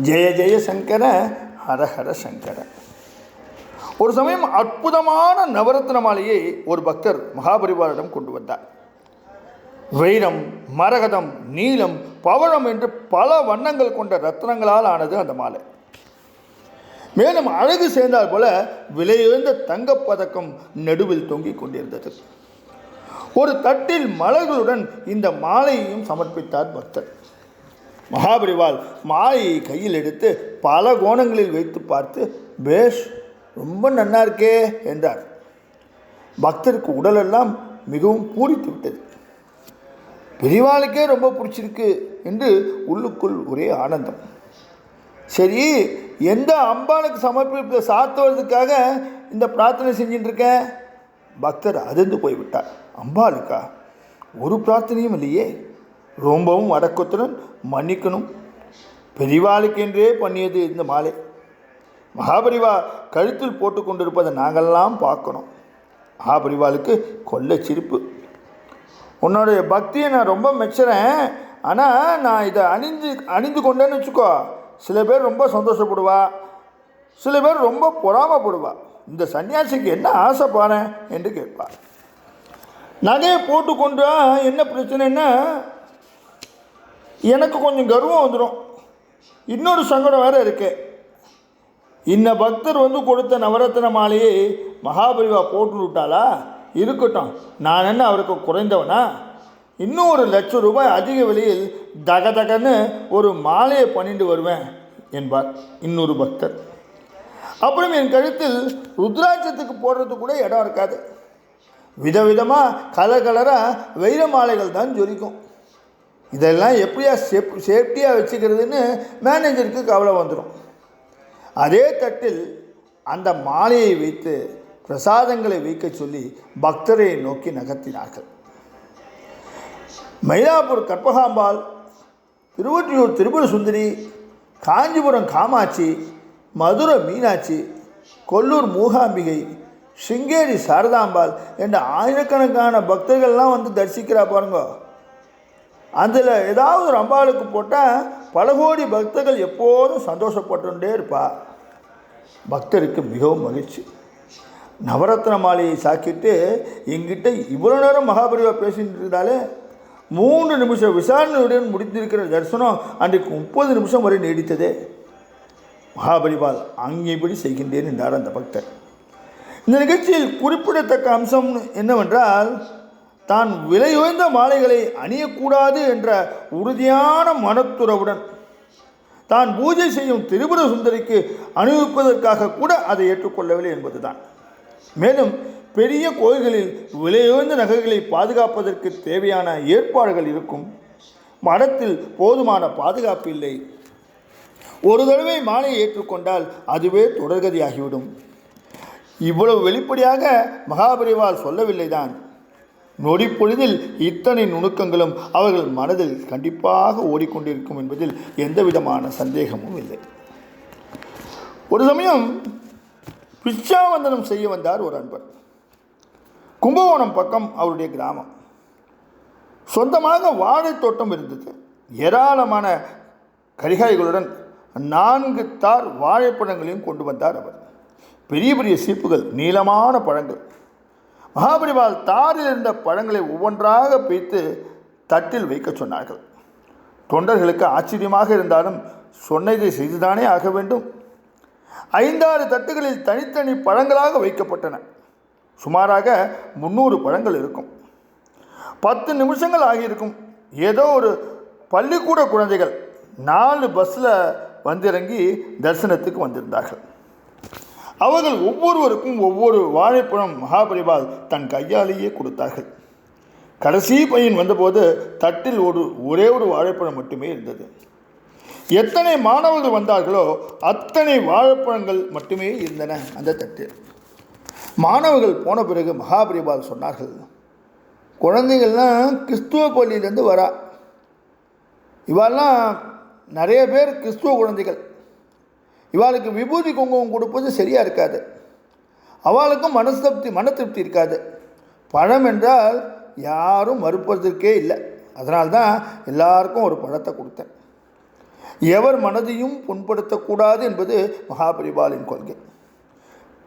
ஜெய ஜெய சங்கர ஹரஹர சங்கர. ஒரு சமயம் அற்புதமான நவரத்ன மாலையை ஒரு பக்தர் மகாபரிவாரிடம் கொண்டு வந்தார். வைரம் மரகதம் நீலம் பவழம் என்று பல வண்ணங்கள் கொண்ட ரத்னங்களால் ஆனது அந்த மாலை. மேலும் அழகு சேர்ந்தால் போல விலையுயர்ந்த தங்கப்பதக்கம் நடுவில் தொங்கிக் கொண்டிருந்தது. ஒரு தட்டில் மலர்களுடன் இந்த மாலையையும் சமர்ப்பித்தார் பக்தர். மகாபரிவால் மாயை கையில் எடுத்து பல கோணங்களில் வைத்து பார்த்து பேஷ் ரொம்ப நன்னா இருக்கே என்றார் பக்தருக்கு உடலெல்லாம் மிகவும் பூரித்து விட்டது. பெரியவாளுக்கே ரொம்ப பிடிச்சிருக்கு என்று உள்ளுக்குள் ஒரே ஆனந்தம். சரி எந்த அம்பாளுக்கு சமர்ப்பிப்ப சாத்துவதுக்காக இந்த பிரார்த்தனை செஞ்சுட்டு இருக்கேன் பக்தர் அதிர்ந்து போய்விட்டார். அம்பாளுக்கா? ஒரு பிரார்த்தனையும் இல்லையே. ரொம்பவும் அடக்கத்துடன் மன்னிக்கணும். பெரிவாளுக்கென்றே பண்ணியது இந்த மாலை. மகாபரிவா கழுத்தில் போட்டு கொண்டிருப்பதை நாங்கள்லாம் பார்க்கணும். மகாபரிவாளுக்கு கொல்ல சிரிப்பு. உன்னுடைய பக்தியை நான் ரொம்ப மெச்சுறேன். ஆனால் நான் இதை அணிந்து அணிந்து கொண்டேன்னு வச்சுக்கோ. சில பேர் ரொம்ப சந்தோஷப்படுவா. சில பேர் ரொம்ப பொறாமப்படுவா. இந்த சன்னியாசிக்கு என்ன ஆசைப்பானேன் என்று கேட்பார் நகையை போட்டுக்கொண்டா என்ன பிரச்சனைன்னா எனக்கு கொஞ்சம் கர்வம் வந்துடும் இன்னொரு சங்கடம் வேறு இருக்கு. இந்த பக்தர் வந்து கொடுத்த நவரத்ன மாலையை மகாபரிவா போட்டு விட்டாளா? இருக்கட்டும். நான் என்ன அவருக்கு குறைந்தவனா? இன்னும் ஒரு லட்சம் ரூபாய் அதிக விலையில் தக தகன்னு ஒரு மாலையை பண்ணிட்டு வருவேன் என்பார் இன்னொரு பக்தர். அப்புறம் என் கழுத்தில் ருத்ராட்சத்துக்கு போடுறது கூட இடம் இருக்காது. விதவிதமாக கலர் கலராக வைர மாலைகள் தான் ஜொலிக்கும். இதெல்லாம் எப்படியா சேப் சேஃப்டியாக வச்சுக்கிறதுன்னு மேனேஜருக்கு கவலை வந்துடும் அதே தட்டில் அந்த மாலையை வைத்து பிரசாதங்களை வைக்க சொல்லி பக்தரை நோக்கி நகர்த்தினார்கள். மயிலாப்பூர் கற்பகாம்பாள் திருவொற்றியூர் திரிபுர சுந்தரி காஞ்சிபுரம் காமாட்சி மதுரை மீனாட்சி கொல்லூர் மூகாம்பிகை சிங்கேரி சாரதாம்பாள் என்ற ஆயிரக்கணக்கான பக்தர்கள்லாம் வந்து தரிசிக்கிறா பாருங்க. அதில் ஏதாவது ஒரு அம்பாளுக்கு போட்டால் பல கோடி பக்தர்கள் எப்போதும் சந்தோஷப்பட்டுட்டே இருப்பா. பக்தருக்கு மிகவும் மகிழ்ச்சி. நவரத்ன மாலையை சாக்கிட்டு எங்கிட்ட இவ்வளோ நேரம் மகாபரிவா பேசிட்டு இருந்தாலே மூன்று நிமிஷம் விசாரணையுடன் முடிந்திருக்கிற தரிசனம் அன்றைக்கு முப்பது நிமிஷம் வரை நீடித்ததே. மகாபலிபால் அங்கேபடி செய்கின்றேன் என்றார் அந்த பக்தர். இந்த நிகழ்ச்சியில் குறிப்பிடத்தக்க அம்சம் என்னவென்றால் தான் விலையுயர்ந்த மாலைகளை அணியக்கூடாது என்ற உறுதியான மனத்துறவுடன் தான் பூஜை செய்யும் திரிபுர சுந்தரிக்கு அணிவிப்பதற்காக கூட அதை ஏற்றுக்கொள்ளவில்லை என்பதுதான். மேலும் பெரிய கோயில்களில் விலையுயர்ந்த நகைகளை பாதுகாப்பதற்கு தேவையான ஏற்பாடுகள் இருக்கும். மடத்தில் போதுமான பாதுகாப்பு இல்லை. ஒரு தடவை மாலையை ஏற்றுக்கொண்டால் அதுவே தொடர்கதியாகிவிடும். இவ்வளவு வெளிப்படையாக மகாபரிவால் சொல்லவில்லைதான். தான் பொழுதில் இத்தனை நுணுக்கங்களும் அவர்கள் மனதில் கண்டிப்பாக ஓடிக்கொண்டிருக்கும் என்பதில் எந்த விதமான சந்தேகமும் இல்லை. ஒரு சமயம் பிச்சாவந்தனம் செய்ய வந்தார் ஒரு அன்பர். கும்பகோணம் பக்கம் அவருடைய கிராமம். சொந்தமாக வாழைத் தோட்டம் இருந்தது. ஏராளமான கரிகாய்களுடன் நான்கு தார் வாழைப்பழங்களையும் கொண்டு வந்தார் அவர். பெரிய பெரிய சீப்புகள் நீளமான பழங்கள். மகாபரிவால் தாரில் இருந்த பழங்களை ஒவ்வொன்றாக பிய்த்து தட்டில் வைக்க சொன்னார்கள். தொண்டர்களுக்கு ஆச்சரியமாக இருந்தாலும் சொன்னதை செய்துதானே ஆக வேண்டும்? ஐந்தாறு தட்டுகளில் தனித்தனி பழங்களாக வைக்கப்பட்டன. சுமாராக முந்நூறு பழங்கள் இருக்கும். பத்து நிமிஷங்கள் ஆகியிருக்கும். ஏதோ ஒரு பள்ளிக்கூட குழந்தைகள் நாலு பஸ்ஸில் வந்திறங்கி தரிசனத்துக்கு வந்திருந்தார்கள். அவர்கள் ஒவ்வொருவருக்கும் ஒவ்வொரு வாழைப்பழம் மகாபரிபால் தன் கையாலேயே கொடுத்தார்கள். கடைசி பையன் வந்தபோது தட்டில் ஒரு ஒரே ஒரு வாழைப்பழம் மட்டுமே இருந்தது. எத்தனை மாணவர்கள் வந்தார்களோ அத்தனை வாழைப்பழங்கள் மட்டுமே இருந்தன அந்த தட்டில். மாணவர்கள் போன பிறகு மகாபரிபால் சொன்னார்கள் குழந்தைகள்லாம் கிறிஸ்துவ பள்ளியிலேருந்து வரா. இவெல்லாம் நிறைய பேர் கிறிஸ்துவ குழந்தைகள். இவாளுக்கு விபூதி குங்குமம் கொடுப்பது சரியாக இருக்காது. அவளுக்கும் மனசப்தி மன திருப்தி இருக்காது. பழம் என்றால் யாரும் மறுப்பதற்கே இல்லை. அதனால்தான் எல்லாருக்கும் ஒரு பழத்தை கொடுத்தேன். எவர் மனதையும் புண்படுத்தக்கூடாது என்பது மகாபரிபாலின் கொள்கை.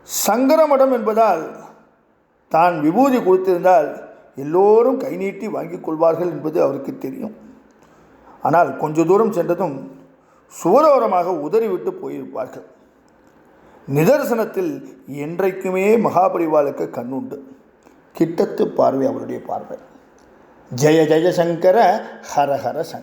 சங்கரமடம் என்பதால் தான் விபூதி கொடுத்திருந்தால் எல்லோரும் கை நீட்டி வாங்கிக் கொள்வார்கள் என்பது அவருக்கு தெரியும். ஆனால் கொஞ்ச தூரம் சென்றதும் சுவரோரமாக உதறிவிட்டு போயிருப்பார்கள். நிதர்சனத்தில் என்றைக்குமே மகாபரிவாளுக்கு கண்ணுண்டு கிட்டத்து பார்வை அவருடைய பார்வை. ஜெய ஜெயசங்கர ஹரஹர ஹர ஹர சங்கர.